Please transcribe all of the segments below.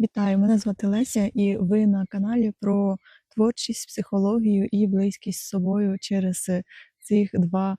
Вітаю, мене звати Леся, і ви на каналі про творчість, психологію і близькість з собою через е, цих два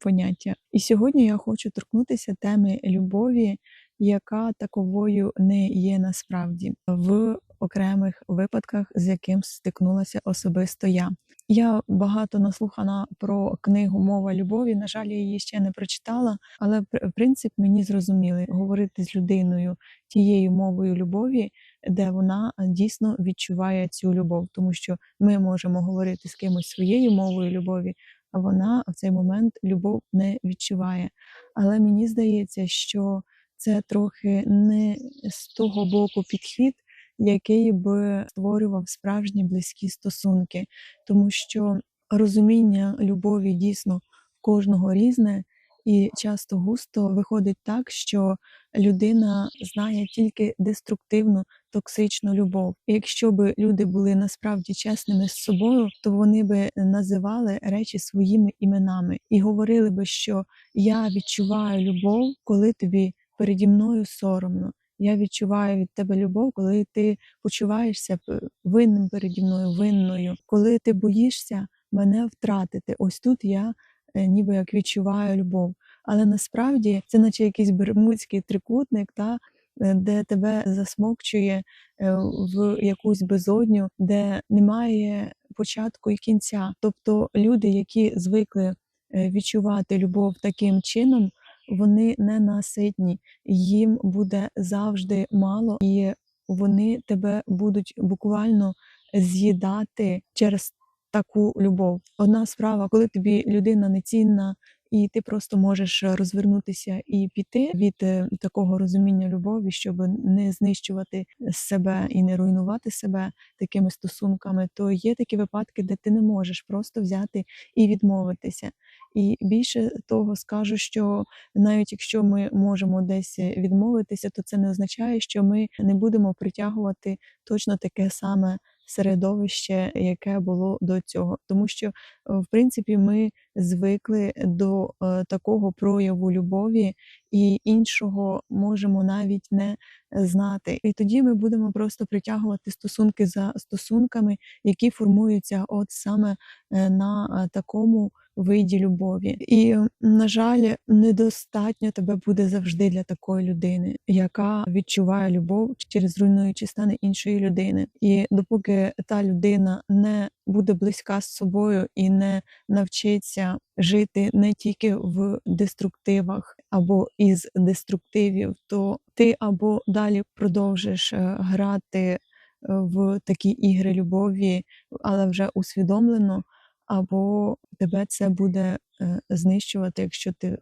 поняття. І сьогодні я хочу торкнутися теми любові, яка таковою не є насправді в окремих випадках, з яким стикнулася особисто я. Я багато наслухана про книгу Мова любові. На жаль, я її ще не прочитала, але пр- принцип мені зрозумілий говорити з людиною тією мовою любові, де вона е, дійсно відчуває цю любов, тому що ми можемо говорити з кимось своєю мовою любові, а вона в цей момент любов не відчуває. Але мені здається, що це трохи не з того боку підхід, який би створював справжні близькі стосунки, тому що розуміння любові дійсно кожного різне. І часто густо виходить так, що людина знає тільки деструктивну, токсичну любов. І якщо б люди були насправді чесними з собою, то вони би називали речі своїми іменами і говорили би, що я відчуваю любов, коли тобі переді мною соромно. Я відчуваю від тебе любов, коли ти почуваєшся винним переді мною, винною, коли ти боїшся мене втратити. Ось тут я е, ніби як відчуваю любов. Але насправді це наче якийсь бермудський трикутник, та, е, де тебе засмокчує е, в якусь безодню, де немає початку і кінця. Тобто люди, які звикли е, відчувати любов таким чином, вони ненаситні, їм буде завжди мало, і вони тебе будуть буквально з'їдати через таку любов. Одна справа, коли тобі людина нецінна, і ти просто можеш розвернутися і піти від е, такого розуміння любові, щоб не знищувати себе і не руйнувати себе такими стосунками, то є такі випадки, де ти не можеш просто взяти і відмовитися. І більше того скажу, що навіть якщо ми можемо десь відмовитися, то це не означає, що ми не будемо притягувати точно таке саме середовище, яке було до цього, тому що е, в принципі ми звикли до е, такого прояву любові, і іншого можемо навіть не знати. І тоді ми будемо просто притягувати стосунки за стосунками, які формуються от саме е, на такому виді любові. І, на жаль, недостатньо тебе буде завжди для такої людини, яка відчуває любов через руйнуючі стани іншої людини. І допоки та людина не буде близька з собою і не навчиться жити не тільки в деструктивах або із деструктивів, то ти або далі продовжиш е, грати е, в такі ігри любові, але вже усвідомлено, або тебе це буде е, знищувати, якщо ти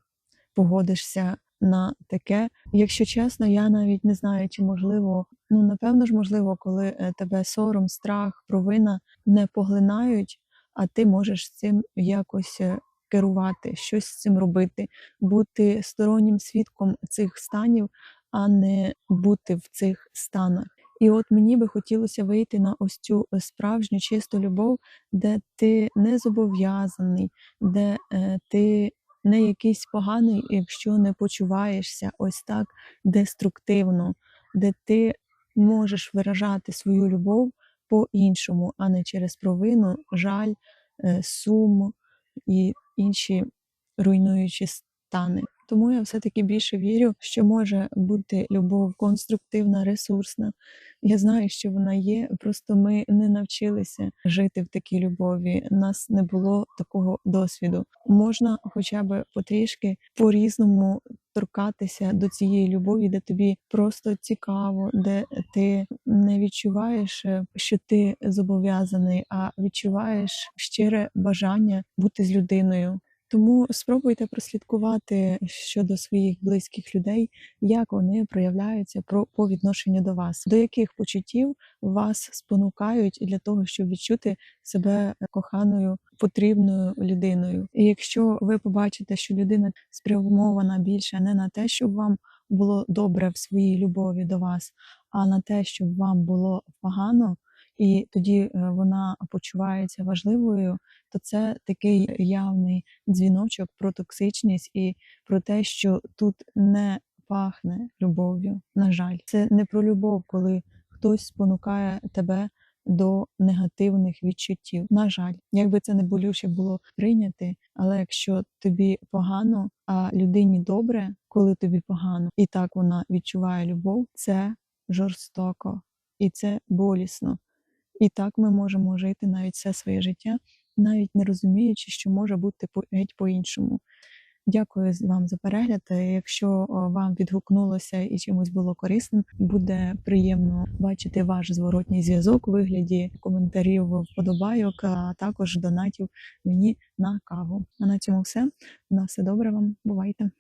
погодишся на таке. Якщо чесно, я навіть не знаю, чи можливо, ну напевно ж можливо, коли е, тебе сором, страх, провина не поглинають, а ти можеш цим якось е, керувати, щось з цим робити, бути стороннім свідком цих станів, а не бути в цих станах. І от мені би хотілося вийти на ось цю е, справжню чисту любов, де ти не зобов'язаний, де е, ти не якийсь поганий, якщо не почуваєшся ось так деструктивно, де ти можеш виражати свою любов по-іншому, а не через провину, жаль, е, сум і інші руйнуючі стани. Тому я все-таки більше вірю, що може бути любов конструктивна, ресурсна. Я знаю, що вона є, просто ми не навчилися жити в такій любові. Нас не було такого досвіду. Можна хоча б потрішки по-різному торкатися до цієї любові, де тобі просто цікаво, де ти не відчуваєш, е, що ти зобов'язаний, а відчуваєш щире бажання бути з людиною. Тому спробуйте прослідкувати щодо своїх близьких людей, як вони проявляються про по відношенню до вас, до яких почуттів вас спонукають для того, щоб відчути себе коханою, потрібною людиною. І якщо ви побачите, що людина спрямована більше не на те, щоб вам було добре в своїй любові до вас, а на те, щоб вам було погано. І тоді е, вона почувається важливою, то це такий явний дзвіночок про токсичність і про те, що тут не пахне любов'ю. На жаль, це не про любов, коли хтось спонукає тебе до негативних відчуттів. На жаль, якби це не болюче було прийняти, але якщо тобі погано, а людині добре, коли тобі погано, і так вона відчуває любов, це жорстоко і це болісно. І так ми можемо жити навіть все своє життя, навіть не розуміючи, що може бути геть по-іншому. Дякую вам за перегляд. Якщо вам відгукнулося і чимось було корисним, буде приємно бачити ваш зворотній зв'язок у вигляді коментарів, вподобайок, а також донатів мені на каву. А на цьому все. На все добре вам. Бувайте.